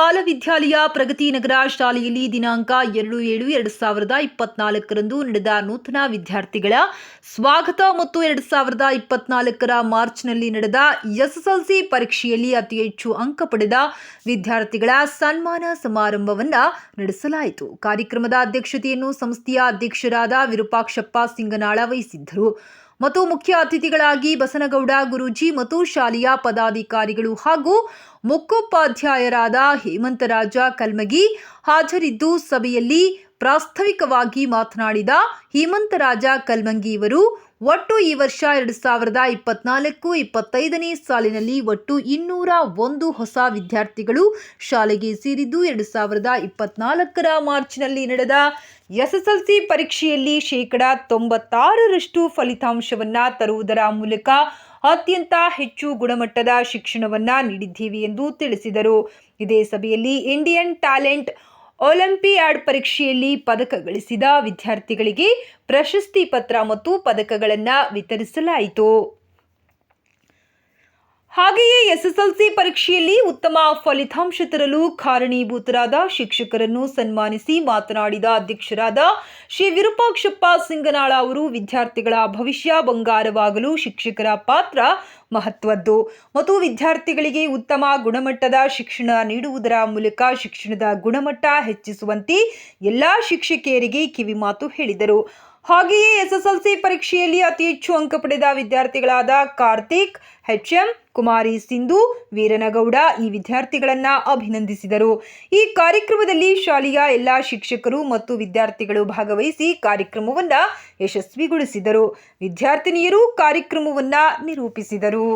ವಿದ್ಯಾಲಯ ಪ್ರಗತಿ ನಗರ ಶಾಲೆಯಲ್ಲಿ ದಿನಾಂಕ ಎರಡು ಏಳು ಎರಡು ಸಾವಿರದ ಇಪ್ಪತ್ನಾಲ್ಕರಂದು ನಡೆದ ನೂತನ ವಿದ್ಯಾರ್ಥಿಗಳ ಸ್ವಾಗತ ಮತ್ತು ಎರಡು ಸಾವಿರದ ಇಪ್ಪತ್ನಾಲ್ಕರ ಮಾರ್ಚ್ನಲ್ಲಿ ನಡೆದ ಎಸ್ಎಸ್ಎಲ್ಸಿ ಪರೀಕ್ಷೆಯಲ್ಲಿ ಅತಿ ಹೆಚ್ಚು ಅಂಕ ಪಡೆದ ವಿದ್ಯಾರ್ಥಿಗಳ ಸನ್ಮಾನ ಸಮಾರಂಭವನ್ನ ನಡೆಸಲಾಯಿತು. ಕಾರ್ಯಕ್ರಮದ ಅಧ್ಯಕ್ಷತೆಯನ್ನು ಸಂಸ್ಥೆಯ ಅಧ್ಯಕ್ಷರಾದ ವಿರೂಪಾಕ್ಷಪ್ಪ ಸಿಂಗನಾಳ ವಹಿಸಿದ್ದರು. ಮತ್ತು ಮುಖ್ಯ ಅತಿಥಿಗಳಾಗಿ ಬಸನಗೌಡ ಗುರೂಜಿ ಮತ್ತು ಶಾಲೆಯ ಪದಾಧಿಕಾರಿಗಳು ಹಾಗೂ ಮುಖ್ಯೋಪಾಧ್ಯಾಯರಾದ ಹೇಮಂತರಾಜ ಕಲ್ಮಗಿ ಹಾಜರಿದ್ದು ಸಭೆಯಲ್ಲಿ ಪ್ರಾಸ್ತಾವಿಕವಾಗಿ ಮಾತನಾಡಿದ ಹೇಮಂತರಾಜ ಕಲ್ಮಂಗಿ ಇವರು, ಒಟ್ಟು ಈ ವರ್ಷ ಎರಡು ಸಾವಿರದ ಇಪ್ಪತ್ನಾಲ್ಕು ಇಪ್ಪತ್ತೈದನೇ ಸಾಲಿನಲ್ಲಿ ಒಟ್ಟು ಇನ್ನೂರ ಒಂದು ಹೊಸ ವಿದ್ಯಾರ್ಥಿಗಳು ಶಾಲೆಗೆ ಸೇರಿದ್ದು ಎರಡು ಸಾವಿರದ ಇಪ್ಪತ್ನಾಲ್ಕರ ಮಾರ್ಚ್ನಲ್ಲಿ ನಡೆದ ಎಸ್ಎಸ್ಎಲ್ಸಿ ಪರೀಕ್ಷೆಯಲ್ಲಿ ಶೇಕಡ ತೊಂಬತ್ತಾರರಷ್ಟು ಫಲಿತಾಂಶವನ್ನ ತರುವುದರ ಮೂಲಕ ಅತ್ಯಂತ ಹೆಚ್ಚು ಗುಣಮಟ್ಟದ ಶಿಕ್ಷಣವನ್ನ ನೀಡಿದ್ದೀವಿ ಎಂದು ತಿಳಿಸಿದರು. ಇದೇ ಸಭೆಯಲ್ಲಿ ಇಂಡಿಯನ್ ಟ್ಯಾಲೆಂಟ್ ಒಲಿಂಪಿಯಾಡ್ ಪರೀಕ್ಷೆಯಲ್ಲಿ ಪದಕ ಗಳಿಸಿದ ವಿದ್ಯಾರ್ಥಿಗಳಿಗೆ ಪ್ರಶಸ್ತಿ ಪತ್ರ ಮತ್ತು ಪದಕಗಳನ್ನು ವಿತರಿಸಲಾಯಿತು. ಹಾಗೆಯೇ ಎಸ್ಎಸ್ಎಲ್ಸಿ ಪರೀಕ್ಷೆಯಲ್ಲಿ ಉತ್ತಮ ಫಲಿತಾಂಶ ತರಲು ಕಾರಣೀಭೂತರಾದ ಶಿಕ್ಷಕರನ್ನು ಸನ್ಮಾನಿಸಿ ಮಾತನಾಡಿದ ಅಧ್ಯಕ್ಷರಾದ ಶ್ರೀ ವಿರೂಪಾಕ್ಷಪ್ಪ ಸಿಂಗನಾಳ ಅವರು, ವಿದ್ಯಾರ್ಥಿಗಳ ಭವಿಷ್ಯ ಬಂಗಾರವಾಗಲು ಶಿಕ್ಷಕರ ಪಾತ್ರ ಮಹತ್ವದ್ದು. ಮತ್ತು ವಿದ್ಯಾರ್ಥಿಗಳಿಗೆ ಉತ್ತಮ ಗುಣಮಟ್ಟದ ಶಿಕ್ಷಣ ನೀಡುವುದರ ಮೂಲಕ ಶಿಕ್ಷಣದ ಗುಣಮಟ್ಟ ಹೆಚ್ಚಿಸುವಂತೆ ಎಲ್ಲ ಶಿಕ್ಷಕಿಯರಿಗೆ ಕಿವಿಮಾತು ಹೇಳಿದರು. ಹಾಗೆಯೇ ಎಸ್ಎಸ್ಎಲ್ಸಿ ಪರೀಕ್ಷೆಯಲ್ಲಿ ಅತಿ ಹೆಚ್ಚು ಅಂಕ ಪಡೆದ ವಿದ್ಯಾರ್ಥಿಗಳಾದ ಕಾರ್ತಿಕ್ ಎಚ್ಎಂ ಕುಮಾರಿ ಸಿಂಧು, ವೀರನಗೌಡ ಈ ವಿದ್ಯಾರ್ಥಿಗಳನ್ನ ಅಭಿನಂದಿಸಿದರು. ಈ ಕಾರ್ಯಕ್ರಮದಲ್ಲಿ ಶಾಲೆಯ ಎಲ್ಲ ಶಿಕ್ಷಕರು ಮತ್ತು ವಿದ್ಯಾರ್ಥಿಗಳು ಭಾಗವಹಿಸಿ ಕಾರ್ಯಕ್ರಮವನ್ನ ಯಶಸ್ವಿಗೊಳಿಸಿದರು. ವಿದ್ಯಾರ್ಥಿನಿಯರು ಕಾರ್ಯಕ್ರಮವನ್ನ ನಿರೂಪಿಸಿದರು.